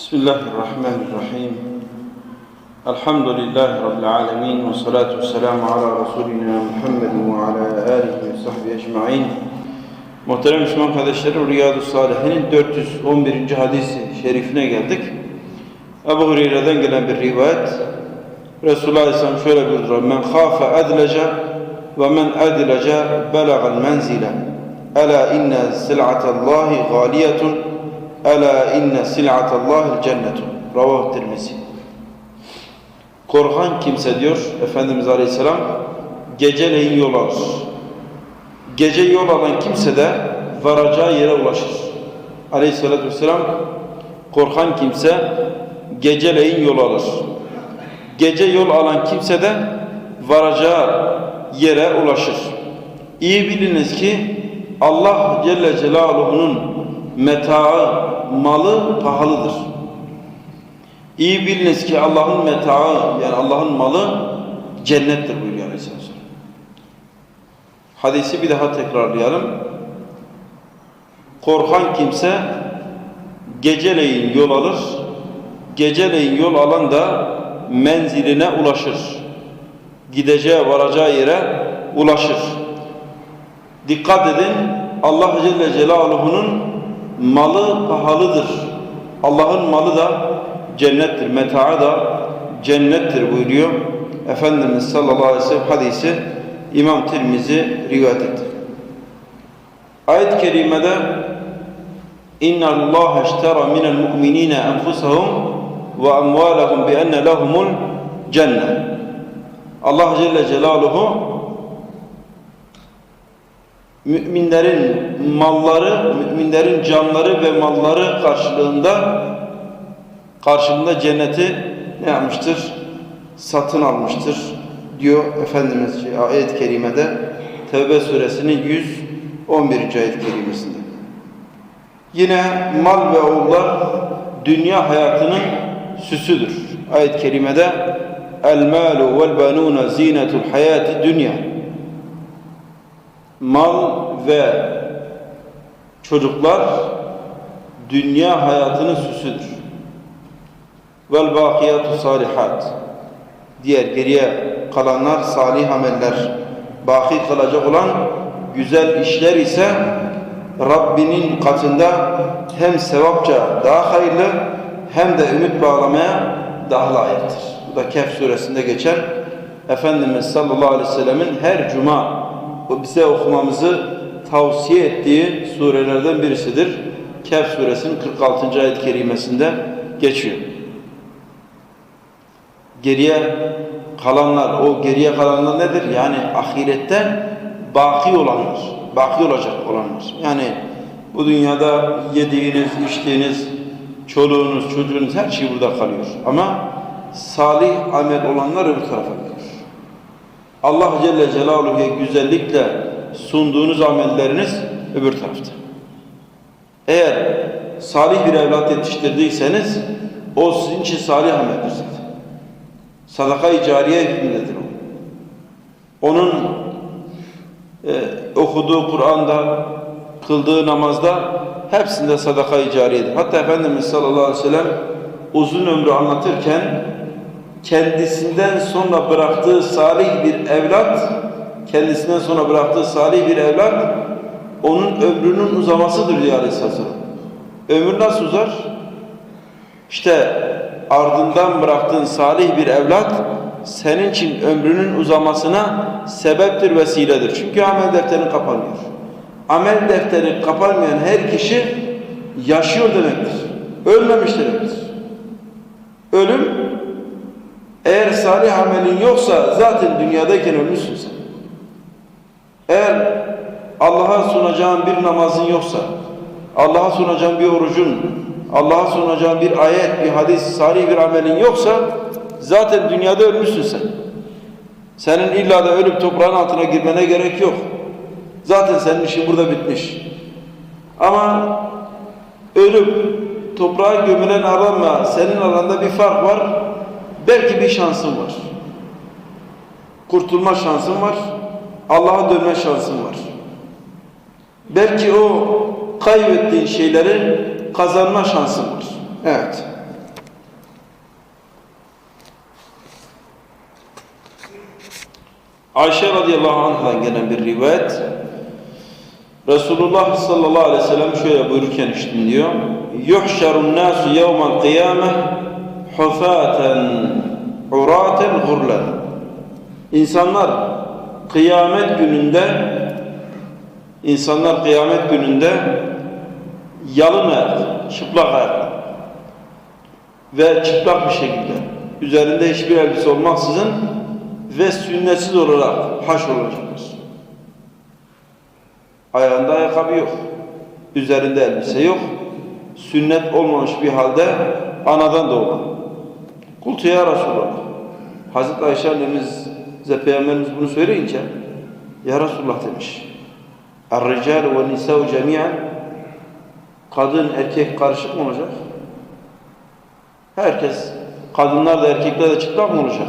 بسم الله الرحمن الرحيم الحمد لله رب العالمين والصلاة والسلام على رسولنا Muhammed وعلى آله وصحبه ecmaîn. Muhterem Müslüman kardeşlerim Riyadu Salihin'in 411. hadisi şerifine geldik. Ebu Hureyre'den gelen bir rivayet. Resulullah Aleyhisselam şöyle buyuruyor. Men khafe edlece ve men edlece belagal menzile. Ela inne sil'atallahi galiyetun Ela inne sil'atallahil cennetu. Ravahu Tirmizi. Korkan kimse diyor Efendimiz Aleyhisselam geceleyin yol alır. Gece yol alan kimse de varacağı yere ulaşır. Aleyhisselatü Vesselam korkan kimse geceleyin yol alır. Gece yol alan kimse de varacağı yere ulaşır. İyi biliniz ki Allah Celle Celaluhu'nun metaı, malı pahalıdır. İyi biliniz ki Allah'ın metaı yani Allah'ın malı cennettir buyuruyor Aleyhisselam. Hadisi bir daha tekrarlayalım. Korkan kimse geceleyin yol alır, geceleyin yol alan da menziline ulaşır. Gideceği, varacağı yere ulaşır. Dikkat edin, Allah Celle Celaluhu'nun malı pahalıdır. Allah'ın malı da cennettir, meta'a da cennettir buyuruyor. Efendimiz sallallahu aleyhi ve sellem hadisi İmam Tirmizi rivayet etti. Ayet-i kerimede iştera minel mu'minina enfusahum ve amwalahum bi enne lehumul cennet. Allah Celle Celaluhu müminlerin malları, müminlerin canları ve malları karşılığında karşılığında cenneti ne yapmıştır? Satın almıştır diyor Efendimiz ayet-i kerimede Tevbe suresinin 111. ayet-i kerimesinde. Yine mal ve oğullar dünya hayatının süsüdür. Ayet-i kerimede El malu vel banuna zinetul hayati dünya. Mal ve çocuklar dünya hayatının süsüdür. Vel bakiyatu salihat. Diğer geriye kalanlar salih ameller. Baki kalacak olan güzel işler ise Rabbinin katında hem sevapça daha hayırlı hem de ümit bağlamaya daha layıktır. Bu da Kehf suresinde geçen Efendimiz sallallahu aleyhi ve sellemin her cuma bize okumamızı tavsiye ettiği surelerden birisidir. Kehf suresinin 46. ayet-i kerimesinde geçiyor. Geriye kalanlar, o geriye kalanlar nedir? Yani ahirette baki olanlar, baki olacak olanlar. Yani bu dünyada yediğiniz, içtiğiniz, çoluğunuz, çocuğunuz her şey burada kalıyor. Ama salih amel olanlar öbür tarafa gidiyor. Allah Celle Celaluhu'ya güzellikle sunduğunuz amelleriniz öbür tarafta. Eğer salih bir evlat yetiştirdiyseniz o sizin için salih ameldir zaten. Sadaka-i cariye hükmündedir o. Onun e, okuduğu Kur'an'da, kıldığı namazda hepsinde sadaka-i cariyedir. Hatta Efendimiz sallallahu aleyhi ve sellem uzun ömrü anlatırken kendisinden sonra bıraktığı salih bir evlat kendisinden sonra bıraktığı salih bir evlat onun ömrünün uzamasıdır diyor Aleyhisselam. Ömür nasıl uzar? İşte ardından bıraktığın salih bir evlat senin için ömrünün uzamasına sebeptir, vesiledir. Çünkü amel defterin kapanıyor. Amel defteri kapanmayan her kişi yaşıyor demektir. Ölmemiş demektir. Ölüm eğer salih amelin yoksa zaten dünyadayken ölmüşsün sen. Eğer Allah'a sunacağın bir namazın yoksa, Allah'a sunacağın bir orucun, Allah'a sunacağın bir ayet, bir hadis, salih bir amelin yoksa zaten dünyada ölmüşsün sen. Senin illa da ölüp toprağın altına girmene gerek yok. Zaten senin işin burada bitmiş. Ama ölüp toprağa gömülen adamla senin aranda bir fark var. Belki bir şansın var. Kurtulma şansın var. Allah'a dönme şansın var. Belki o kaybettiğin şeyleri kazanma şansın var. Evet. Ayşe radıyallahu anh'dan gelen bir rivayet Resulullah sallallahu aleyhi ve sellem şöyle buyururken işittim diyor. Yuhşarun nasu yevmel kıyameh hufaten uraten gurlen. İnsanlar kıyamet gününde insanlar kıyamet gününde yalın ayak, çıplak ayak ve çıplak bir şekilde üzerinde hiçbir elbise olmaksızın ve sünnetsiz olarak haş olacaklar. Ayağında ayakkabı yok. Üzerinde elbise yok. Sünnet olmamış bir halde anadan doğma. Kultu ya Resulallah. Hazreti Ayşe annemiz, bize Peygamberimiz bunu söyleyince Ya Resulullah demiş. Er-rical ve nisa'u cemiyen Kadın erkek karışık mı olacak? Herkes, kadınlar da erkekler de çıplak mı olacak?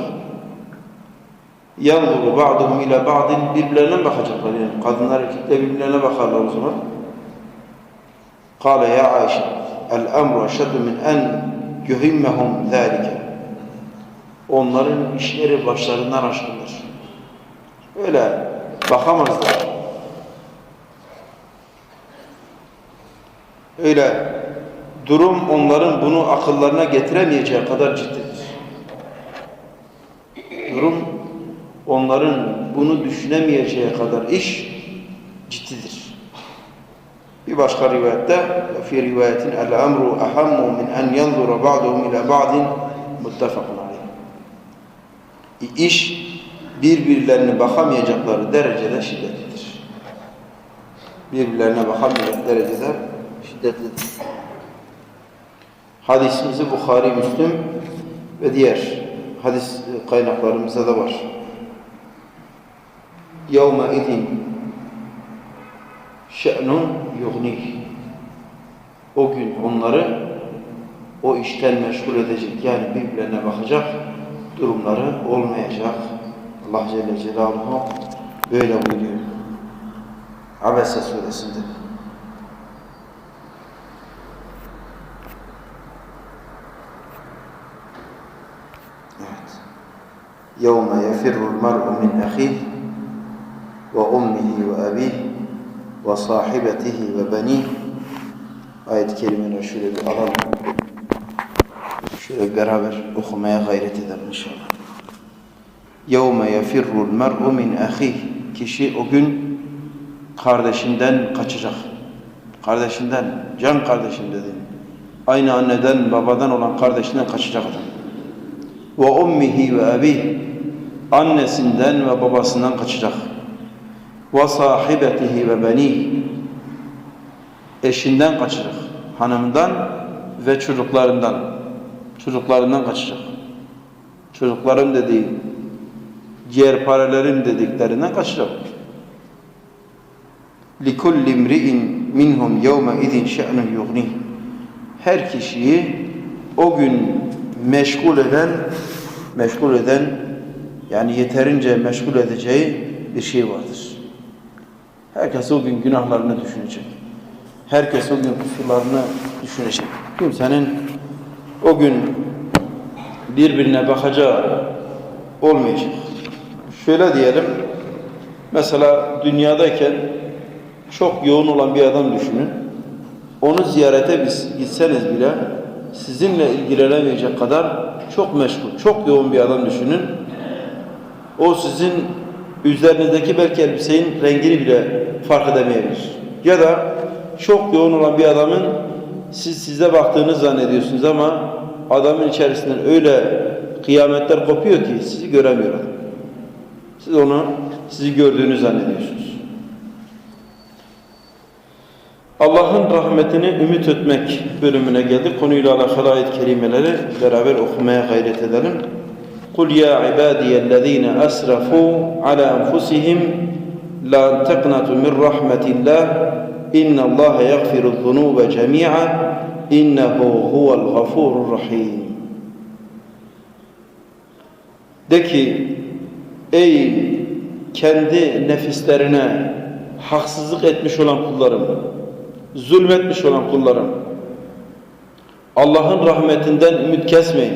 yanzuru ba'duhum ila ba'din birbirlerine bakacaklar yani. Kadınlar erkekler birbirlerine bakarlar o zaman. Kale ya Ayşe el emru eşeddu min en yuhimmehum zâlike. Onların işleri başlarından aşkındır. Öyle bakamazlar. Öyle durum onların bunu akıllarına getiremeyeceği kadar ciddidir. Durum onların bunu düşünemeyeceği kadar iş ciddidir. Bir başka rivayette fi rivayetin el emru ahammu min en yanzura ba'duhum ila ba'din muttefakun İş birbirlerine bakamayacakları derecede şiddetlidir. Birbirlerine bakamayacak derecede şiddetlidir. Hadisimizi Bukhari, Müslüm ve diğer hadis kaynaklarımızda da var. يَوْمَئِذٍ şe'nun yughnih. O gün onları o işten meşgul edecek yani birbirlerine bakacak durumları olmayacak. Allah Celle Celaluhu böyle buyuruyor. Abese suresinde. Evet. يَوْمَ يَفِرُّ الْمَرْءُ مِنْ أَخِيهِ وأمه وأبيه وصاحبته وبنيه ayet-i kerimeleri şöyle bir alalım. Şöyle beraber okumaya gayret edelim inşallah. يَوْمَ يَفِرُّ الْمَرْءُ مِنْ أَخِيهِ Kişi o gün kardeşinden kaçacak. Kardeşinden, can kardeşim dedi. Aynı anneden, babadan olan kardeşinden kaçacak adam. وَأُمِّهِ وَأَبِيهِ Annesinden ve babasından kaçacak ve sahibetihi ve beni eşinden kaçacak, hanımdan ve çocuklarından çocuklarından kaçacak. Çocuklarım dediği ciğer paralerim dediklerinden kaçacak. لِكُلِّ امْرِئٍ مِنْهُمْ يَوْمَ اِذٍ شَأْنٌ يُغْنِهِ Her kişiyi o gün meşgul eden, meşgul eden yani yeterince meşgul edeceği bir şey vardır. Herkes o gün günahlarını düşünecek. Herkes o gün kusurlarını düşünecek. Kimsenin o gün birbirine bakacağı olmayacak. Şöyle diyelim, mesela dünyadayken çok yoğun olan bir adam düşünün. Onu ziyarete gitseniz bile sizinle ilgilenemeyecek kadar çok meşgul, çok yoğun bir adam düşünün. O sizin üzerinizdeki belki elbisenin rengini bile fark edemeyebilir. Ya da çok yoğun olan bir adamın siz size baktığını zannediyorsunuz ama adamın içerisinden öyle kıyametler kopuyor ki sizi göremiyor adam. Siz onu sizi gördüğünü zannediyorsunuz. Allah'ın rahmetini ümit etmek bölümüne geldik. Konuyla alakalı ayet kelimeleri beraber okumaya gayret edelim. قل يا عبادي الذين أسرفوا على أنفسهم لا تقنطوا من رحمة الله İnna Allah yaghfiru zunuba cemi'a innehu huvel gafurur rahim. De ki ey kendi nefislerine haksızlık etmiş olan kullarım, zulmetmiş olan kullarım. Allah'ın rahmetinden ümit kesmeyin.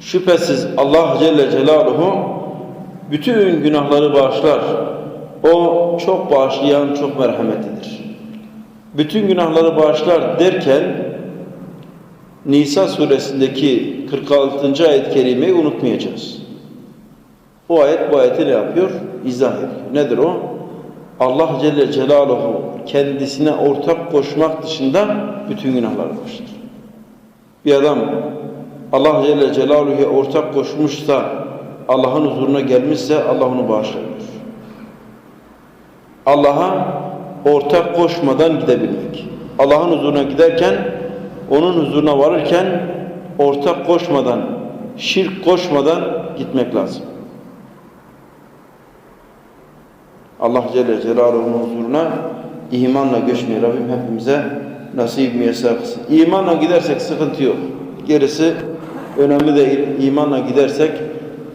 Şüphesiz Allah Celle Celaluhu bütün günahları bağışlar. O çok bağışlayan, çok merhametlidir. Bütün günahları bağışlar derken Nisa suresindeki 46. ayet-i kerimeyi unutmayacağız. O ayet bu ayeti ne yapıyor? İzah ediyor. Nedir o? Allah Celle Celaluhu kendisine ortak koşmak dışında bütün günahları bağışlar. Bir adam Allah Celle Celaluhu'ya ortak koşmuşsa, Allah'ın huzuruna gelmişse Allah onu bağışlamıyor. Allah'a ortak koşmadan gidebilmek. Allah'ın huzuruna giderken, onun huzuruna varırken ortak koşmadan, şirk koşmadan gitmek lazım. Allah Celle Celaluhu'nun huzuruna imanla göçmeyi Rabbim hepimize nasip müyesser kılsın. İmanla gidersek sıkıntı yok. Gerisi önemli değil. İmanla gidersek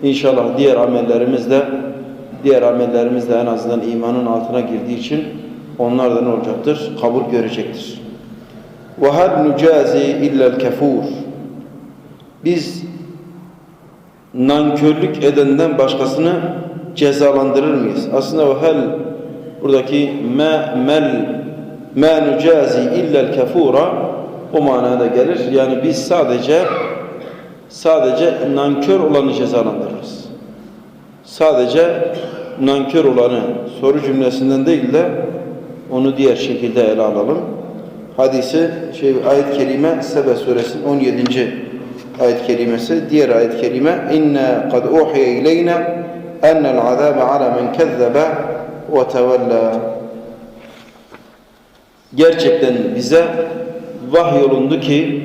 inşallah diğer amellerimiz de diğer amellerimiz de en azından imanın altına girdiği için onlar da ne olacaktır? Kabul görecektir. وَهَلْ نُجَازِي اِلَّا الْكَفُورِ Biz nankörlük edenden başkasını cezalandırır mıyız? Aslında o hel buradaki ma mel ma nucazi illa'l kafura o manada gelir. Yani biz sadece sadece nankör olanı cezalandırırız. Sadece nankör olanı soru cümlesinden değil de onu diğer şekilde ele alalım. Hadisi şey ayet-i kerime Sebe suresinin 17. ayet-i kerimesi diğer ayet-i kerime inna kad uhiye ileyna ennel azabe ala men kezzebe ve tevella gerçekten bize vahyolundu ki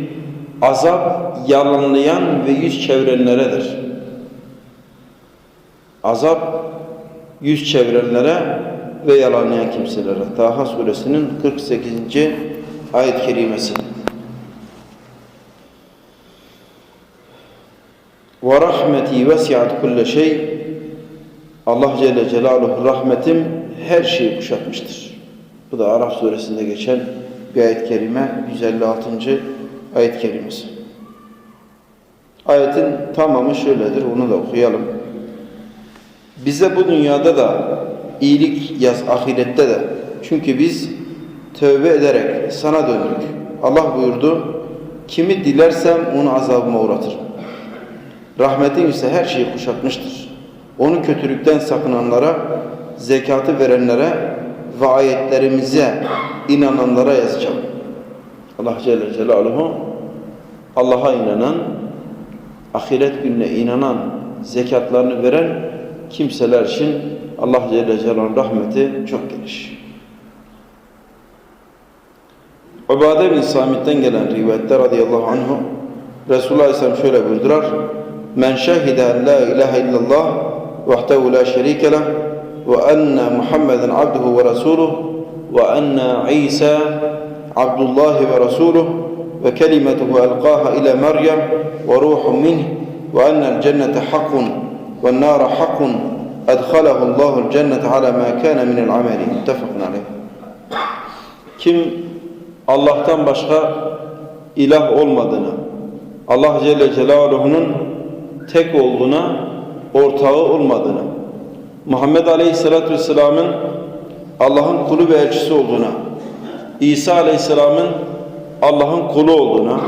azap yalanlayan ve yüz çevirenleredir. Azap yüz çevirenlere ve yalanlayan kimselere. Taha suresinin 48. ayet-i kerimesi. Ve rahmeti vesiat kulle şey. Allah Celle Celaluhu rahmetim her şeyi kuşatmıştır. Bu da Araf suresinde geçen bir ayet-i kerime 156. ayet-i kerimesi. Ayetin tamamı şöyledir. Onu da okuyalım. Bize bu dünyada da iyilik yaz ahirette de. Çünkü biz tövbe ederek sana döndük. Allah buyurdu. Kimi dilersem onu azabıma uğratırım. Rahmetin ise her şeyi kuşatmıştır. Onu kötülükten sakınanlara, zekatı verenlere ve ayetlerimize inananlara yazacağım. Allah Celle Celaluhu Allah'a inanan, ahiret gününe inanan, zekatlarını veren kimseler için Allah Celle Celaluhu'nun rahmeti çok geniş. Ubade bin Samit'ten gelen rivayette radıyallahu anhu Resulullah Aleyhisselam şöyle buyurdular. Men şehide la ilahe illallah vahdehu la şerike leh ve enne Muhammeden abduhu ve resuluh ve enne İsa abdullahi ve resuluh ve kelimetuhu elqaha ile Meryem ve ruhun minh ve ennel cennete hakkun ve nâra hakkun edhalahu Allahul cennete ala ma kana minel ameli. Muttefakun aleyh. Kim Allah'tan başka ilah olmadığını, Allah Celle Celaluhu'nun tek olduğuna, ortağı olmadığını, Muhammed Aleyhisselatü Vesselam'ın Allah'ın kulu ve elçisi olduğuna, İsa Aleyhisselam'ın Allah'ın kulu olduğuna,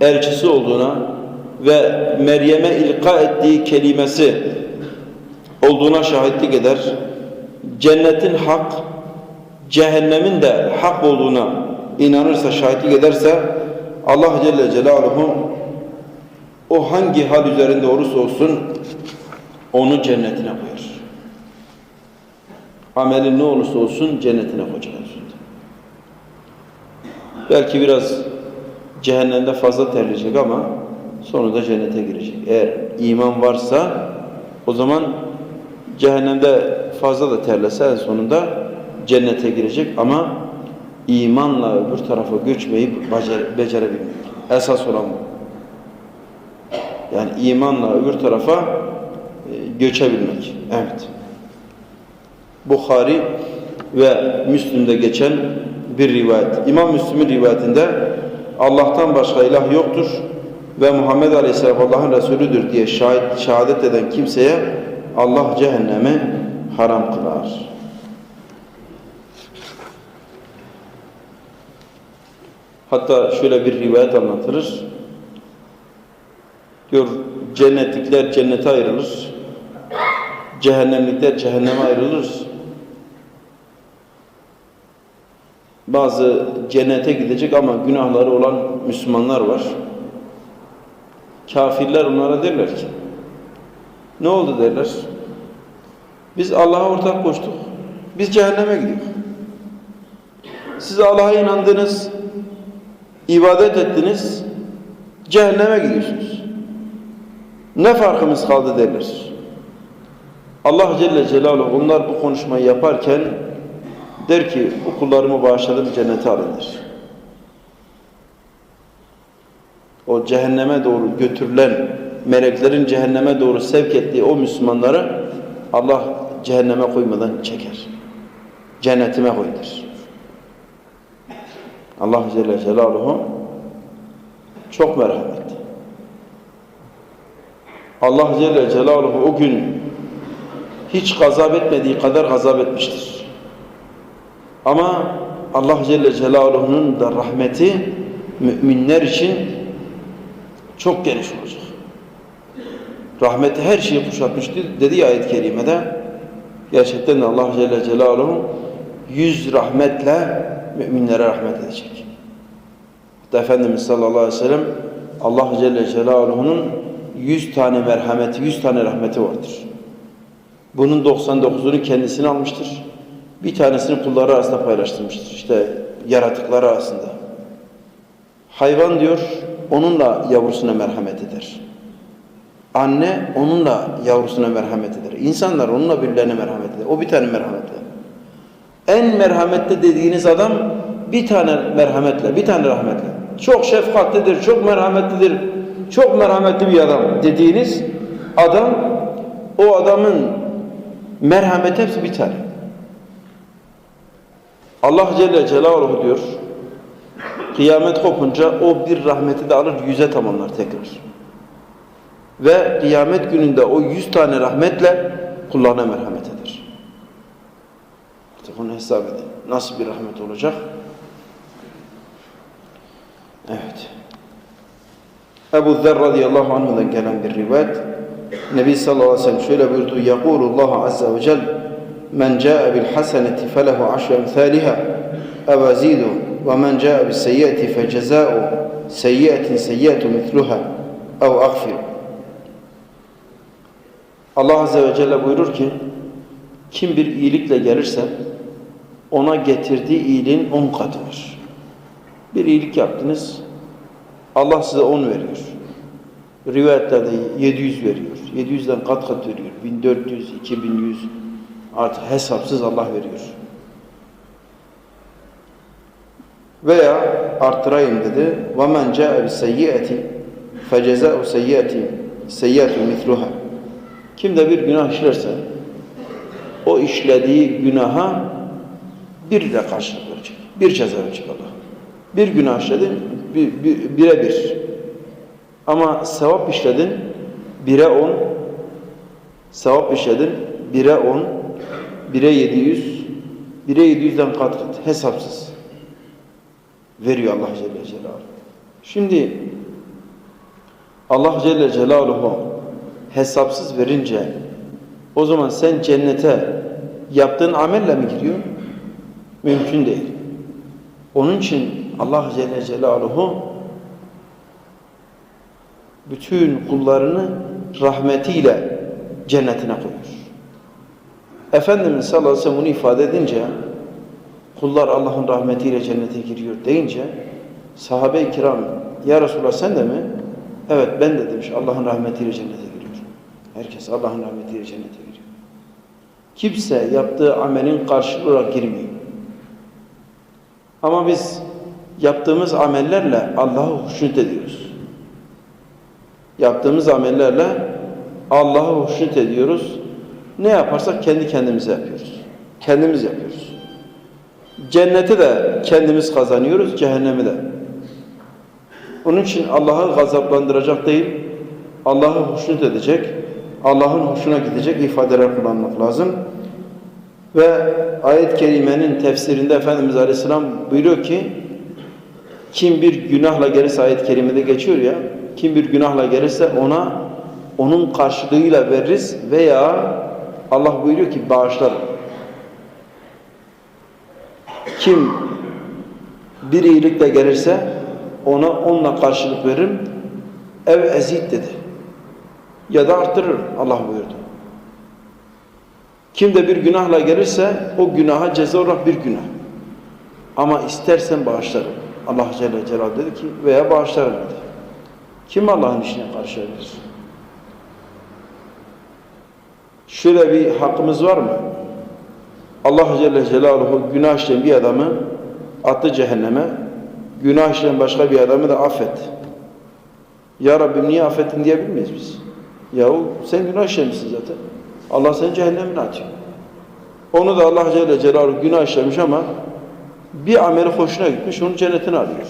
elçisi olduğuna ve Meryem'e ilka ettiği kelimesi olduğuna şahitlik eder. Cennetin hak, cehennemin de hak olduğuna inanırsa, şahitlik ederse Allah Celle Celaluhu o hangi hal üzerinde olursa olsun onu cennetine koyar. Amelin ne olursa olsun cennetine koyacak. Belki biraz cehennemde fazla terleyecek ama sonunda cennete girecek. Eğer iman varsa o zaman cehennemde fazla da terlese en sonunda cennete girecek ama imanla öbür tarafa göçmeyi becer, becerebilmek. Esas olan bu. Yani imanla öbür tarafa e, göçebilmek. Evet. Bukhari ve Müslim'de geçen bir rivayet. İmam Müslim'in rivayetinde Allah'tan başka ilah yoktur ve Muhammed Aleyhisselam Allah'ın Resulüdür diye şahit, şehadet eden kimseye Allah cehennemi haram kılar. Hatta şöyle bir rivayet anlatılır. Diyor cennetlikler cennete ayrılır. Cehennemlikler cehenneme ayrılır. Bazı cennete gidecek ama günahları olan Müslümanlar var. Kafirler onlara derler ki ne oldu derler. Biz Allah'a ortak koştuk. Biz cehenneme gidiyoruz. Siz Allah'a inandınız, ibadet ettiniz, cehenneme gidiyorsunuz. Ne farkımız kaldı derler. Allah Celle Celaluhu onlar bu konuşmayı yaparken der ki bu kullarımı bağışladım cennete alın der. O cehenneme doğru götürülen meleklerin cehenneme doğru sevk ettiği o Müslümanları Allah cehenneme koymadan çeker. Cennetime koy der. Allah Celle Celaluhu çok merhametli. Allah Celle Celaluhu o gün hiç gazap etmediği kadar gazap etmiştir. Ama Allah Celle Celaluhu'nun da rahmeti müminler için çok geniş olacak. Rahmeti her şeyi kuşatmıştır dedi ya ayet-i kerimede. Gerçekten de Allah Celle Celaluhu yüz rahmetle müminlere rahmet edecek. Hatta Efendimiz sallallahu aleyhi ve sellem Allah Celle Celaluhu'nun yüz tane merhameti, yüz tane rahmeti vardır. Bunun 99'unu kendisine almıştır. Bir tanesini kulları arasında paylaştırmıştır. İşte yaratıkları arasında. Hayvan diyor, onunla yavrusuna merhamet eder. Anne onunla yavrusuna merhamet eder. İnsanlar onunla birbirlerine merhamet eder. O bir tane merhametle. En merhametli dediğiniz adam bir tane merhametle, bir tane rahmetle. Çok şefkatlidir, çok merhametlidir, çok merhametli bir adam dediğiniz adam, o adamın merhameti hepsi tane. Allah Celle Celaluhu diyor, kıyamet kopunca o bir rahmeti de alır yüze tamamlar tekrar. Ve kıyamet gününde o yüz tane rahmetle kullarına merhamet eder. Artık onu hesap edin. Nasıl bir rahmet olacak? Evet. Ebu Zer radıyallahu anhu'dan gelen bir rivayet. Nebi sallallahu aleyhi ve sellem şöyle buyurdu. Yakulullahu azze ve cel Men ca'e bil haseneti felehu aşru emthaliha ev azidu ve men ca'e bis seyyiyeti fe ceza'u seyyiyetin seyyiyetu mitluha ev agfir. Allah azze ve celle buyurur ki kim bir iyilikle gelirse ona getirdiği iyiliğin on katı var. Bir iyilik yaptınız, Allah size on veriyor. Rivayetlerde 700 veriyor. 700'den kat kat veriyor. 1400, 2100 artık hesapsız Allah veriyor. Veya arttırayım dedi. وَمَنْ جَاءَ بِسَيِّئَةِ فَجَزَاءُ سَيِّئَةِ سَيِّئَةُ مِثْلُهَا kim de bir günah işlerse o işlediği günaha bir ile karşılık verecek. Bir ceza verecek Allah. Bir günah işledin, bir, bir, bire bir. Ama sevap işledin, bire on. Sevap işledin, bire on. Bire yedi yüz. Bire yedi yüzden kat kat. Hesapsız. Veriyor Allah Celle Celaluhu. Şimdi Allah Celle Celaluhu hesapsız verince o zaman sen cennete yaptığın amelle mi giriyor? Mümkün değil. Onun için Allah Celle Celaluhu bütün kullarını rahmetiyle cennetine koyuyor. Efendimiz sallallahu aleyhi ve sellem bunu ifade edince kullar Allah'ın rahmetiyle cennete giriyor deyince sahabe-i kiram ya Resulallah sen de mi? Evet ben de demiş Allah'ın rahmetiyle cennete. Herkes Allah'ın rahmetiyle cennete giriyor. Kimse yaptığı amelin karşılığı olarak girmiyor. Ama biz yaptığımız amellerle Allah'ı hoşnut ediyoruz. Yaptığımız amellerle Allah'ı hoşnut ediyoruz. Ne yaparsak kendi kendimize yapıyoruz. Kendimiz yapıyoruz. Cenneti de kendimiz kazanıyoruz, cehennemi de. Onun için Allah'ı gazaplandıracak değil, Allah'ı hoşnut edecek, Allah'ın hoşuna gidecek ifadeler kullanmak lazım. Ve ayet-i kerimenin tefsirinde Efendimiz Aleyhisselam buyuruyor ki kim bir günahla gelirse ayet-i kerimede geçiyor ya kim bir günahla gelirse ona onun karşılığıyla veririz veya Allah buyuruyor ki bağışlarım. Kim bir iyilikle gelirse ona onunla karşılık veririm. Ev ezit dedi. Ya da arttırırım Allah buyurdu. Kim de bir günahla gelirse o günaha ceza olarak bir günah. Ama istersen bağışlarım. Allah Celle Celaluhu dedi ki veya bağışlarım dedi. Kim Allah'ın işine karşı gelir? Şöyle bir hakkımız var mı? Allah Celle Celaluhu günah işleyen bir adamı attı cehenneme, günah işleyen başka bir adamı da affet. Ya Rabbim niye affettin diyebilir miyiz biz? Yahu sen günah işlemişsin zaten. Allah seni cehennemine atıyor. Onu da Allah Celle Celaluhu günah işlemiş ama bir ameli hoşuna gitmiş, onu cennetine alıyor.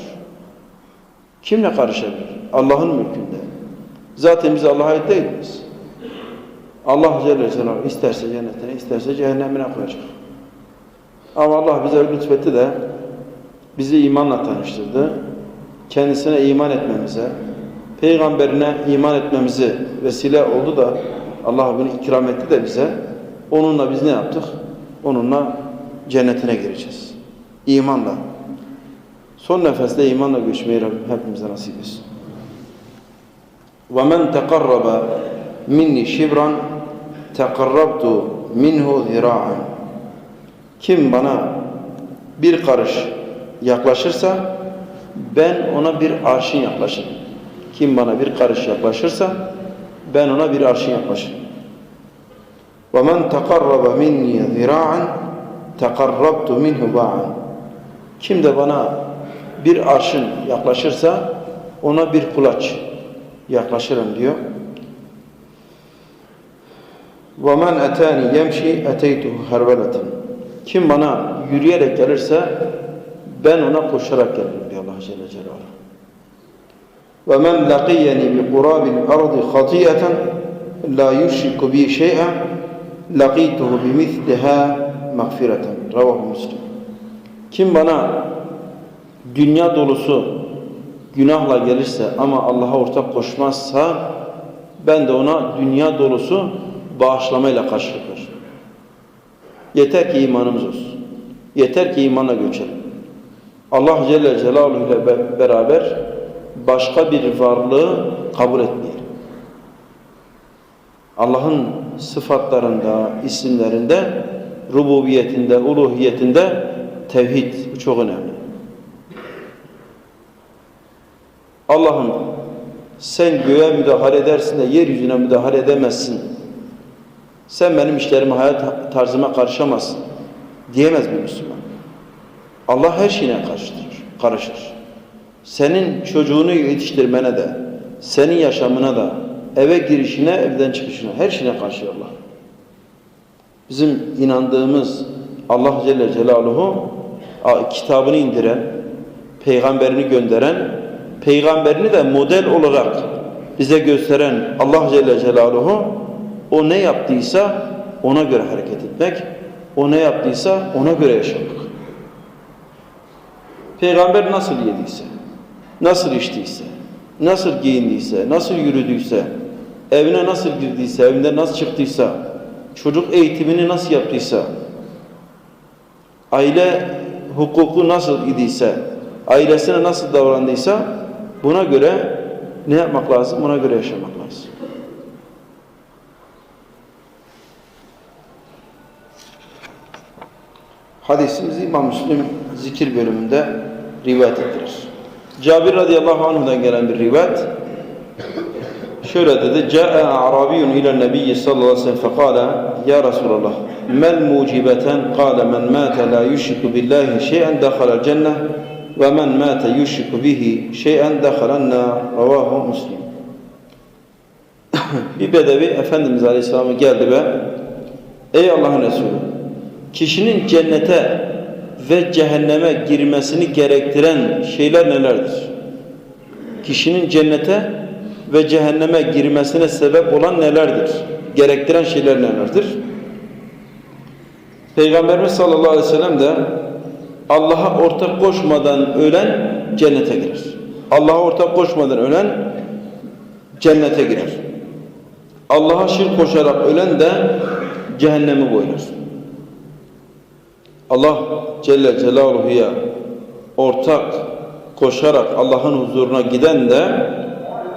Kimle karışabilir? Allah'ın mülkünde. Zaten biz Allah'a ait değil miyiz? Allah Celle Celaluhu isterse cennetine, isterse cehennemine koyacak. Ama Allah bize lütfetti de bizi imanla tanıştırdı. Kendisine iman etmemize, peygamberine iman etmemizi vesile oldu da Allah bunu ikram etti de bize. Onunla biz ne yaptık? Onunla cennetine gireceğiz. İmanla. Son nefeste imanla göçmeyi Rabbim hepimize nasip etsin. وَمَنْ تَقَرَّبَ minni şibran tekarrabtu minhu zira'an kim bana bir karış yaklaşırsa ben ona bir arşın yaklaşırım. Kim bana bir karış yaklaşırsa ben ona bir arşın yaklaşırım. وَمَنْ تَقَرَّبَ مِنِّي ذِرَاعًا تَقَرَّبْتُ مِنْهُ بَاعًا Kim de bana bir arşın yaklaşırsa ona bir kulaç yaklaşırım diyor. وَمَنْ اَتَانِ يَمْشِي اَتَيْتُهُ هَرْوَلَةً Kim bana yürüyerek gelirse ben ona koşarak gelirim diyor Allah Celle Celaluhu. وَمَنْ لَقِيَّنِي بِقُرَابِ الْأَرْضِ خَطِيئَةً لَا يُشْرِكُ بِي شَيْئًا لَقِيتُهُ بِمِثْلِهَا مَغْفِرَةً Ravahu Müslim. Kim bana dünya dolusu günahla gelirse ama Allah'a ortak koşmazsa ben de ona dünya dolusu bağışlamayla karşılık veririm. Yeter ki imanımız olsun. Yeter ki imanla göçelim. Allah Celle Celaluhu ile beraber başka bir varlığı kabul etmeyelim. Allah'ın sıfatlarında, isimlerinde, rububiyetinde, uluhiyetinde tevhid çok önemli. Allah'ım sen göğe müdahale edersin de yeryüzüne müdahale edemezsin. Sen benim işlerime, hayat tarzıma karışamazsın diyemez bir Müslüman. Allah her şeyine karıştır, karışır. Senin çocuğunu yetiştirmene de, senin yaşamına da, eve girişine, evden çıkışına, her şeyine karşı Allah. Bizim inandığımız Allah Celle Celaluhu kitabını indiren, peygamberini gönderen, peygamberini de model olarak bize gösteren Allah Celle Celaluhu o ne yaptıysa ona göre hareket etmek, o ne yaptıysa ona göre yaşamak. Peygamber nasıl yediyse, nasıl içtiyse, nasıl giyindiyse, nasıl yürüdüyse, evine nasıl girdiyse, evinde nasıl çıktıysa, çocuk eğitimini nasıl yaptıysa, aile hukuku nasıl idiyse, ailesine nasıl davrandıysa buna göre ne yapmak lazım? Buna göre yaşamak lazım. Hadisimizi İmam Müslim zikir bölümünde rivayet ettirir. Cabir radıyallahu anh'dan gelen bir rivayet. Şöyle dedi Câ'e a'rabiyun ile nebiyyi sallallahu aleyhi ve sellem fekâle Ya Resulallah mel mucibeten? Kâle men mâte la yüşriku billahi şey'en dekhalel cenneh ve men mâte yüşriku bihi şey'en dekhalen nâr ravahu muslim bir bedevi Efendimiz Aleyhisselam'a geldi ve Ey Allah'ın Resulü kişinin cennete ve cehenneme girmesini gerektiren şeyler nelerdir? Kişinin cennete ve cehenneme girmesine sebep olan nelerdir? gerektiren şeyler nelerdir? Peygamberimiz sallallahu aleyhi ve sellem de Allah'a ortak koşmadan ölen cennete girer. Allah'a ortak koşmadan ölen cennete girer. Allah'a şirk koşarak ölen de cehennemi boylar. Allah Celle Celaluhu'ya ortak koşarak Allah'ın huzuruna giden de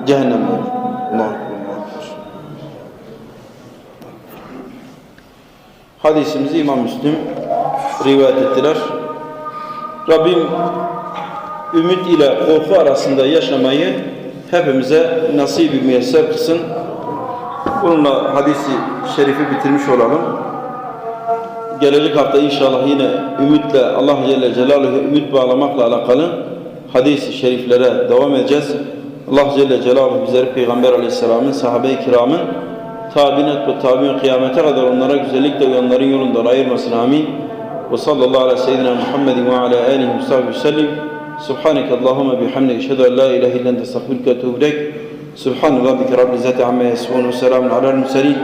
cehennem boylar. Allah Hadisimizi İmam Müslim rivayet ettiler. Rabbim ümit ile korku arasında yaşamayı hepimize nasip-i müyesser kılsın. Bununla hadisi şerifi bitirmiş olalım. Gelecek hafta inşallah yine ümitle Allah Celle Celaluhu ümit bağlamakla alakalı hadis-i şeriflere devam edeceğiz. Allah Celle Celaluhu bizleri Peygamber Aleyhisselam'ın, sahabe-i kiramın, tabi'in ve tabi'in kıyamete kadar onlara güzellikle uyanların yolundan ayırmasın. Amin. Ve sallallahu ala seyyidina Muhammedin ve ala alihi ve sahbihi sellem. Subhaneke Allahümme bihamdik. Eşhedü en la ilahe illen testağfirüke ve etûbü ileyk. Subhan rabbike rabbil izzati amma yasifun ve selamun alel murselin.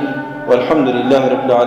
Velhamdülillahi rabbil alemin.